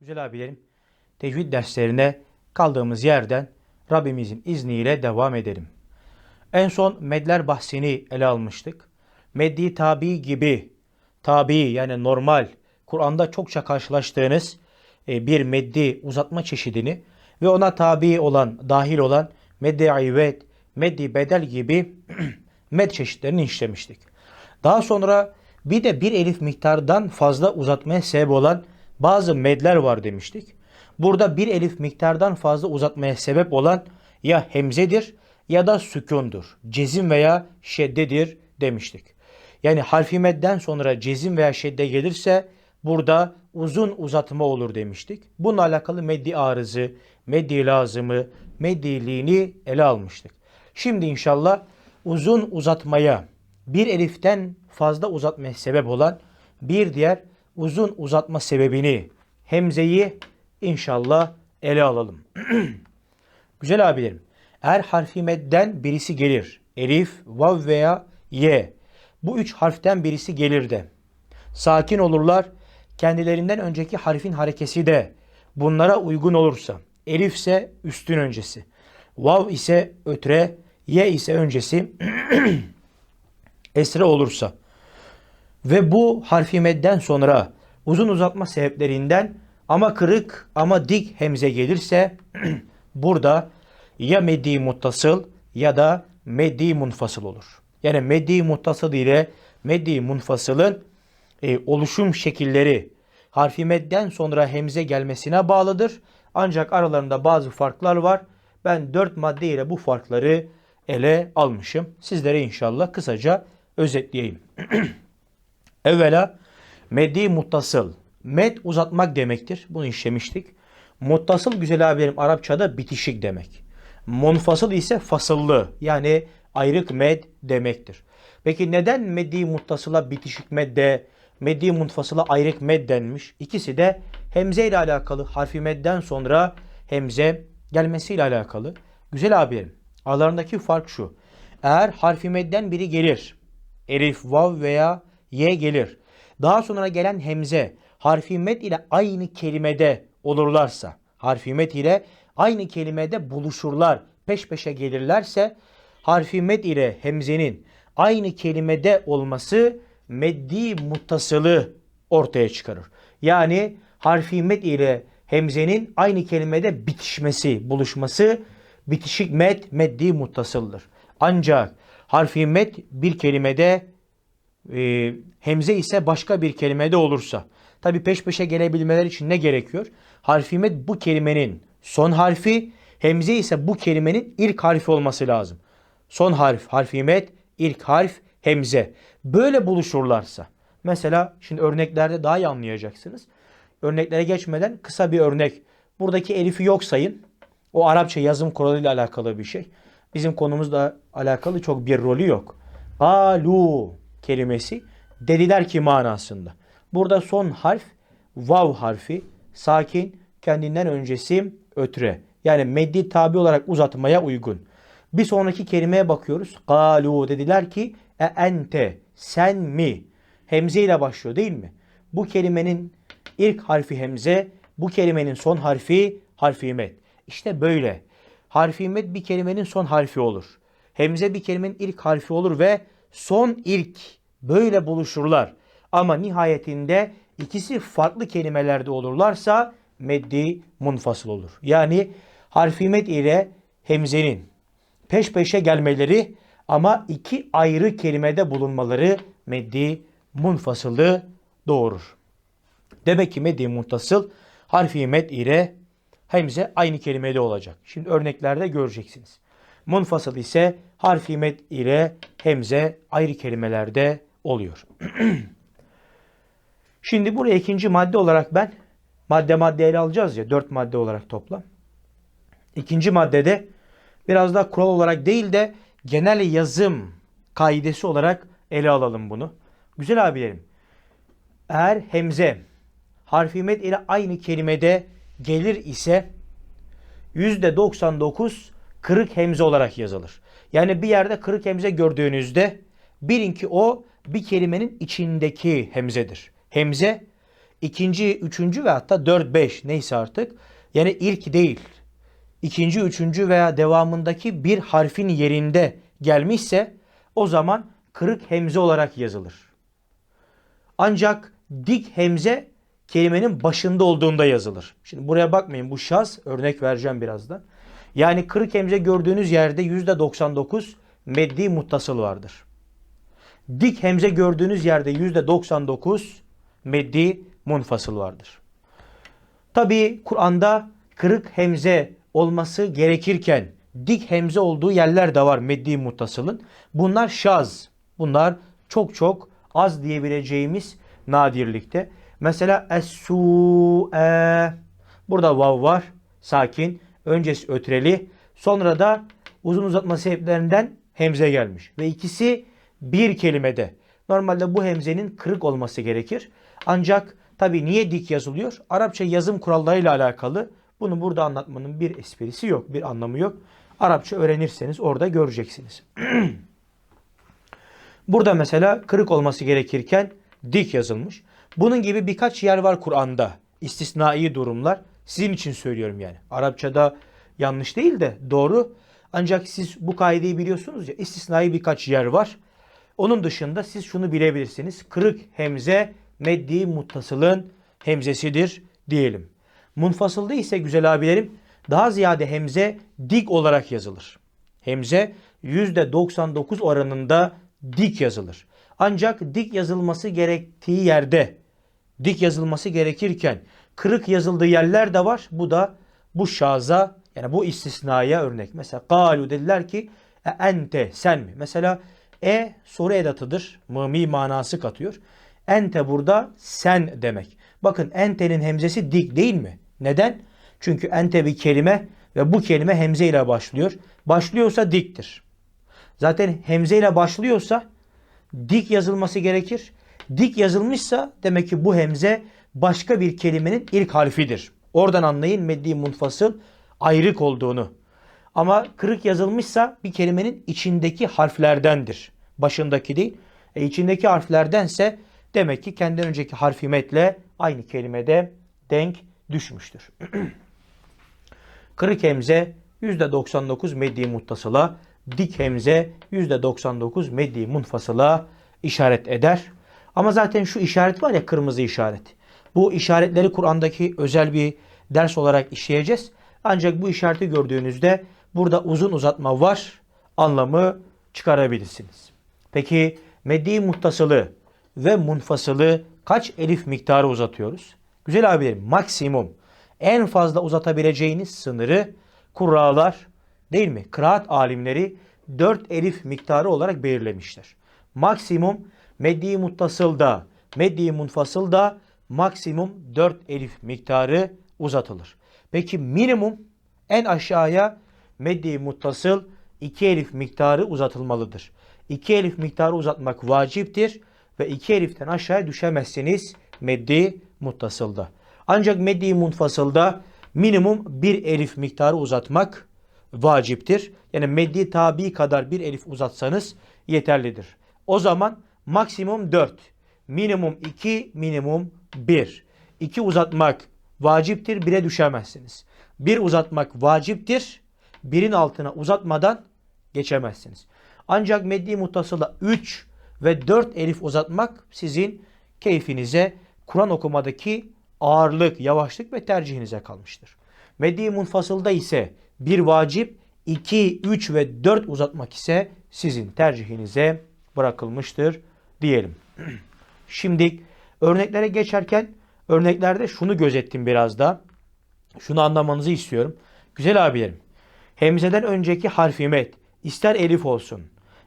Güzel abilerim, tecvid derslerine kaldığımız yerden Rabbimizin izniyle devam edelim. En son medler bahsini ele almıştık. Meddi tabi gibi, tabi yani normal, Kur'an'da çokça karşılaştığınız e, bir meddi uzatma çeşidini ve ona tabi olan, dahil olan meddi ayvet, meddi bedel gibi med çeşitlerini işlemiştik. Daha sonra bir de bir elif miktardan fazla uzatmaya sebep olan bazı medler var demiştik. Burada bir elif miktardan fazla uzatmaya sebep olan ya hemzedir ya da sükundur. Cezim veya şeddedir demiştik. Yani harfi medden sonra cezim veya şedde gelirse burada uzun uzatma olur demiştik. Bununla alakalı meddi arızı, meddi lazımı, meddiliğini ele almıştık. Şimdi inşallah uzun uzatmaya bir eliften fazla uzatmaya sebep olan bir diğer uzun uzatma sebebini hemzeyi inşallah ele alalım. Güzel abilerim. Eğer harfi medden birisi gelir. Elif, vav veya ye. Bu üç harften birisi gelir de. Sakin olurlar. Kendilerinden önceki harfin harekesi de bunlara uygun olursa. Elif ise üstün öncesi. Vav ise ötre, ye ise öncesi esre olursa ve bu harfi medden sonra uzun uzatma sebeplerinden ama kırık ama dik hemze gelirse burada ya meddi muttasıl ya da meddi munfasıl olur. Yani meddi muttasıl ile meddi munfasılın e, oluşum şekilleri harfi medden sonra hemze gelmesine bağlıdır. Ancak aralarında bazı farklar var. Ben dört madde ile bu farkları ele almışım. Sizlere inşallah kısaca özetleyeyim. Evvela meddi muttasıl. Med uzatmak demektir. Bunu işlemiştik. Muttasıl güzel abilerim Arapçada bitişik demek. Munfasıl ise fasıllı yani ayrık med demektir. Peki neden meddi muttasıla bitişik medde, meddi munfasıla ayrık med denmiş? İkisi de hemze ile alakalı. Harfi medden sonra hemze gelmesiyle alakalı. Güzel abilerim aralarındaki fark şu. Eğer harfi medden biri gelir. Elif, vav veya ye gelir. Daha sonra gelen hemze harfi med ile aynı kelimede olurlarsa, harfi med ile aynı kelimede buluşurlar, peş peşe gelirlerse harfi med ile hemzenin aynı kelimede olması meddi muttasılı ortaya çıkarır. Yani harfi med ile hemzenin aynı kelimede bitişmesi, buluşması bitişik med, meddi muttasıldır. Ancak harfi med bir kelimede e, hemze ise başka bir kelimede olursa. Tabi peş peşe gelebilmeler için ne gerekiyor? Harfi med bu kelimenin son harfi, hemze ise bu kelimenin ilk harfi olması lazım. Son harf, harfi med, ilk harf, hemze. Böyle buluşurlarsa. Mesela şimdi örneklerde daha iyi anlayacaksınız. Örneklere geçmeden kısa bir örnek. Buradaki elifi yok sayın. O Arapça yazım kuralıyla alakalı bir şey. Bizim konumuzla alakalı çok bir rolü yok. Alu kelimesi dediler ki manasında. Burada son harf vav harfi sakin kendinden öncesi ötre. Yani meddi tabi olarak uzatmaya uygun. Bir sonraki kelimeye bakıyoruz. Galu dediler ki e ente sen mi? Hemze ile başlıyor değil mi? Bu kelimenin ilk harfi hemze, bu kelimenin son harfi harfi met. İşte böyle. Harfi met bir kelimenin son harfi olur. Hemze bir kelimenin ilk harfi olur ve son ilk böyle buluşurlar. Ama nihayetinde ikisi farklı kelimelerde olurlarsa meddi munfasıl olur. Yani harfi med ile hemzenin peş peşe gelmeleri ama iki ayrı kelimede bulunmaları meddi munfasılı doğurur. Demek ki meddi muntasıl harfi med ile hemze aynı kelimede olacak. Şimdi örneklerde göreceksiniz. Munfasıl ise harfi med ile hemze ayrı kelimelerde oluyor. Şimdi buraya ikinci madde olarak ben madde madde ele alacağız ya dört madde olarak toplam. İkinci maddede biraz daha kural olarak değil de genel yazım kaidesi olarak ele alalım bunu. Güzel abilerim. Eğer hemze harfi med ile aynı kelimede gelir ise %99 kırık hemze olarak yazılır. Yani bir yerde kırık hemze gördüğünüzde Bilin ki o bir kelimenin içindeki hemzedir. Hemze ikinci, üçüncü ve hatta dört, beş neyse artık. Yani ilk değil. ikinci, üçüncü veya devamındaki bir harfin yerinde gelmişse o zaman kırık hemze olarak yazılır. Ancak dik hemze kelimenin başında olduğunda yazılır. Şimdi buraya bakmayın bu şaz örnek vereceğim birazdan. Yani kırık hemze gördüğünüz yerde %99 meddi muttasıl vardır. Dik hemze gördüğünüz yerde %99 meddi munfasıl vardır. Tabi Kur'an'da kırık hemze olması gerekirken dik hemze olduğu yerler de var meddi muttasılın. Bunlar şaz. Bunlar çok çok az diyebileceğimiz nadirlikte. Mesela es-su'e burada vav var. Sakin. Öncesi ötreli. Sonra da uzun uzatma sebeplerinden hemze gelmiş. Ve ikisi bir kelimede. Normalde bu hemzenin kırık olması gerekir. Ancak tabi niye dik yazılıyor? Arapça yazım kurallarıyla alakalı. Bunu burada anlatmanın bir esprisi yok, bir anlamı yok. Arapça öğrenirseniz orada göreceksiniz. burada mesela kırık olması gerekirken dik yazılmış. Bunun gibi birkaç yer var Kur'an'da. İstisnai durumlar. Sizin için söylüyorum yani. Arapçada yanlış değil de doğru. Ancak siz bu kaideyi biliyorsunuz ya istisnai birkaç yer var. Onun dışında siz şunu bilebilirsiniz. Kırık hemze meddi muttasılın hemzesidir diyelim. Munfasılda ise güzel abilerim daha ziyade hemze dik olarak yazılır. Hemze %99 oranında dik yazılır. Ancak dik yazılması gerektiği yerde dik yazılması gerekirken kırık yazıldığı yerler de var. Bu da bu şaza yani bu istisnaya örnek. Mesela galu dediler ki e, ente sen mi? Mesela e soru edatıdır. Mımi manası katıyor. Ente burada sen demek. Bakın entenin hemzesi dik değil mi? Neden? Çünkü ente bir kelime ve bu kelime hemze ile başlıyor. Başlıyorsa diktir. Zaten hemze ile başlıyorsa dik yazılması gerekir. Dik yazılmışsa demek ki bu hemze başka bir kelimenin ilk harfidir. Oradan anlayın meddi munfasıl ayrık olduğunu. Ama kırık yazılmışsa bir kelimenin içindeki harflerdendir. Başındaki değil. E içindeki harflerdense demek ki kendinden önceki harfi metle aynı kelimede denk düşmüştür. kırık hemze %99 meddi muttasıla, dik hemze %99 meddi munfasıla işaret eder. Ama zaten şu işaret var ya kırmızı işaret. Bu işaretleri Kur'an'daki özel bir ders olarak işleyeceğiz. Ancak bu işareti gördüğünüzde burada uzun uzatma var anlamı çıkarabilirsiniz. Peki meddi muttasılı ve munfasılı kaç elif miktarı uzatıyoruz? Güzel abilerim maksimum en fazla uzatabileceğiniz sınırı kurralar değil mi? Kıraat alimleri 4 elif miktarı olarak belirlemişler. Maksimum meddi muttasılda, meddi munfasılda maksimum 4 elif miktarı uzatılır. Peki minimum en aşağıya meddi muttasıl 2 elif miktarı uzatılmalıdır. 2 elif miktarı uzatmak vaciptir ve 2 eliften aşağıya düşemezsiniz meddi muttasılda. Ancak meddi munfasılda minimum 1 elif miktarı uzatmak vaciptir. Yani meddi tabi kadar bir elif uzatsanız yeterlidir. O zaman maksimum 4, minimum 2, minimum 1. 2 uzatmak vaciptir, 1'e düşemezsiniz. 1 uzatmak vaciptir, 1'in altına uzatmadan geçemezsiniz. Ancak meddi muttasıla 3 ve 4 elif uzatmak sizin keyfinize, Kur'an okumadaki ağırlık, yavaşlık ve tercihinize kalmıştır. Meddi munfasılda ise bir vacip, 2, 3 ve 4 uzatmak ise sizin tercihinize bırakılmıştır diyelim. Şimdi örneklere geçerken örneklerde şunu gözettim biraz da. Şunu anlamanızı istiyorum. Güzel abilerim. Hemzeden önceki harfi met ister elif olsun,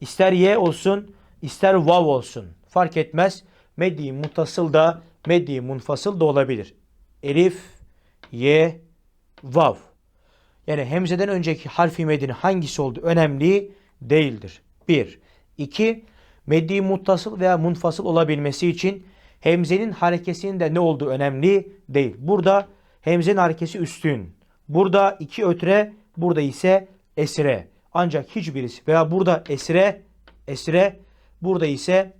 ister ye olsun, ister vav olsun. Fark etmez. Meddi mutasıl da meddi munfasıl da olabilir. Elif, ye, vav. Yani hemzeden önceki harfi medin hangisi olduğu önemli değildir. 1. 2. Meddi muttasıl veya munfasıl olabilmesi için hemzenin harekesinin de ne olduğu önemli değil. Burada hemzenin harekesi üstün. Burada iki ötre, burada ise esre. Ancak hiçbirisi veya burada esre, esre, Burada ise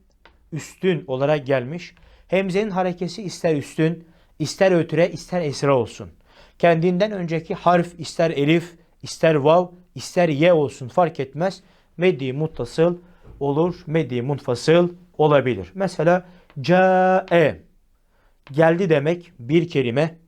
üstün olarak gelmiş. Hemzenin harekesi ister üstün, ister ötüre, ister esra olsun. Kendinden önceki harf ister elif, ister vav, ister ye olsun fark etmez. Meddi muttasıl olur, meddi munfasıl olabilir. Mesela ca'e geldi demek bir kelime.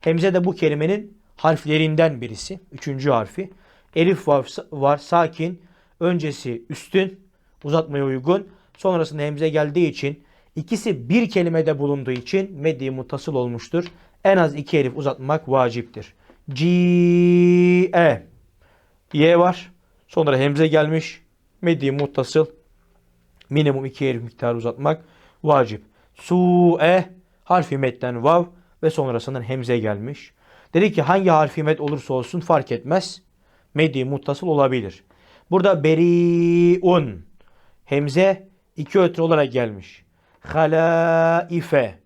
Hemze de bu kelimenin harflerinden birisi. Üçüncü harfi. Elif var, var sakin. Öncesi üstün. Uzatmaya uygun. Sonrasında hemze geldiği için ikisi bir kelimede bulunduğu için meddi mutasıl olmuştur. En az iki elif uzatmak vaciptir. Ci'e Y var. Sonra hemze gelmiş. Meddi muttasıl. Minimum iki elif miktarı uzatmak vacip. Su'e harfi metten vav ve sonrasından hemze gelmiş. Dedi ki hangi harfi met olursa olsun fark etmez. Meddi muttasıl olabilir. Burada beriun hemze iki ötre olarak gelmiş. Halaife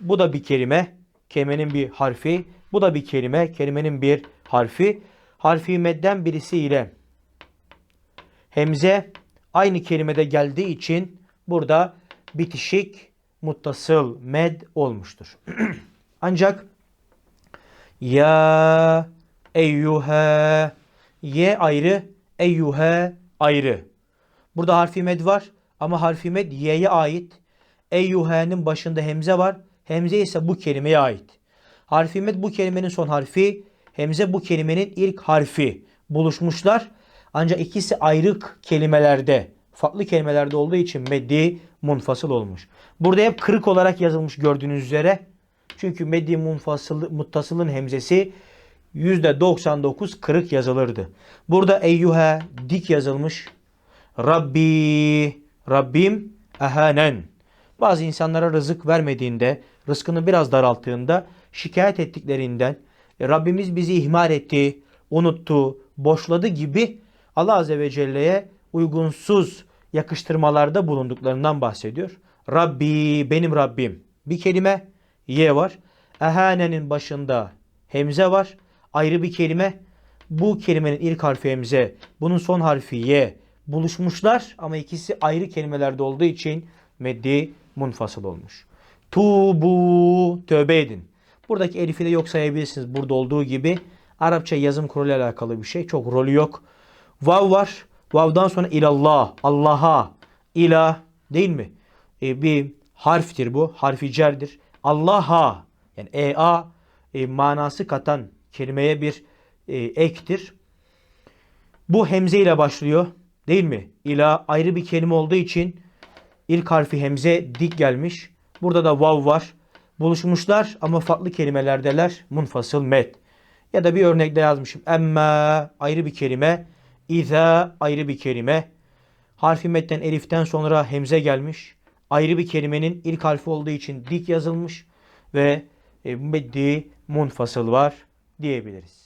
bu da bir kelime. Kelimenin bir harfi. Bu da bir kelime. Kelimenin bir harfi. Harfi medden birisiyle hemze aynı kelimede geldiği için burada bitişik muttasıl med olmuştur. Ancak ya eyyuhe ye ayrı eyyuhe ayrı. Burada harfi med var ama harfi med y'ye ait. Eyyuhe'nin başında hemze var. Hemze ise bu kelimeye ait. Harfi med bu kelimenin son harfi. Hemze bu kelimenin ilk harfi. Buluşmuşlar. Ancak ikisi ayrık kelimelerde, farklı kelimelerde olduğu için meddi munfasıl olmuş. Burada hep kırık olarak yazılmış gördüğünüz üzere. Çünkü meddi munfasıl, muttasılın hemzesi %99 kırık yazılırdı. Burada eyyuhe dik yazılmış. Rabbi, Rabbim ehanen. Bazı insanlara rızık vermediğinde, rızkını biraz daralttığında şikayet ettiklerinden "E, Rabbimiz bizi ihmal etti, unuttu, boşladı gibi Allah Azze ve Celle'ye uygunsuz yakıştırmalarda bulunduklarından bahsediyor. Rabbi benim Rabbim. Bir kelime ye var. Ehanenin başında hemze var. Ayrı bir kelime. Bu kelimenin ilk harfi hemze, bunun son harfi ye buluşmuşlar ama ikisi ayrı kelimelerde olduğu için meddi munfasıl olmuş. Tubu tövbe edin. Buradaki elifi de yok sayabilirsiniz. Burada olduğu gibi Arapça yazım kurulu alakalı bir şey. Çok rolü yok. Vav var. Vav'dan sonra ilallah, Allah'a, ila değil mi? E, bir harftir bu. Harfi cerdir. Allah'a yani ea e, manası katan kelimeye bir e, ektir. Bu hemze ile başlıyor. Değil mi? İla ayrı bir kelime olduğu için ilk harfi hemze dik gelmiş. Burada da vav var. Buluşmuşlar ama farklı kelimelerdeler. Munfasıl met. Ya da bir örnekte yazmışım. Emme ayrı bir kelime. İza ayrı bir kelime. Harfi metten eliften sonra hemze gelmiş. Ayrı bir kelimenin ilk harfi olduğu için dik yazılmış. Ve e, meddi munfasıl var diyebiliriz.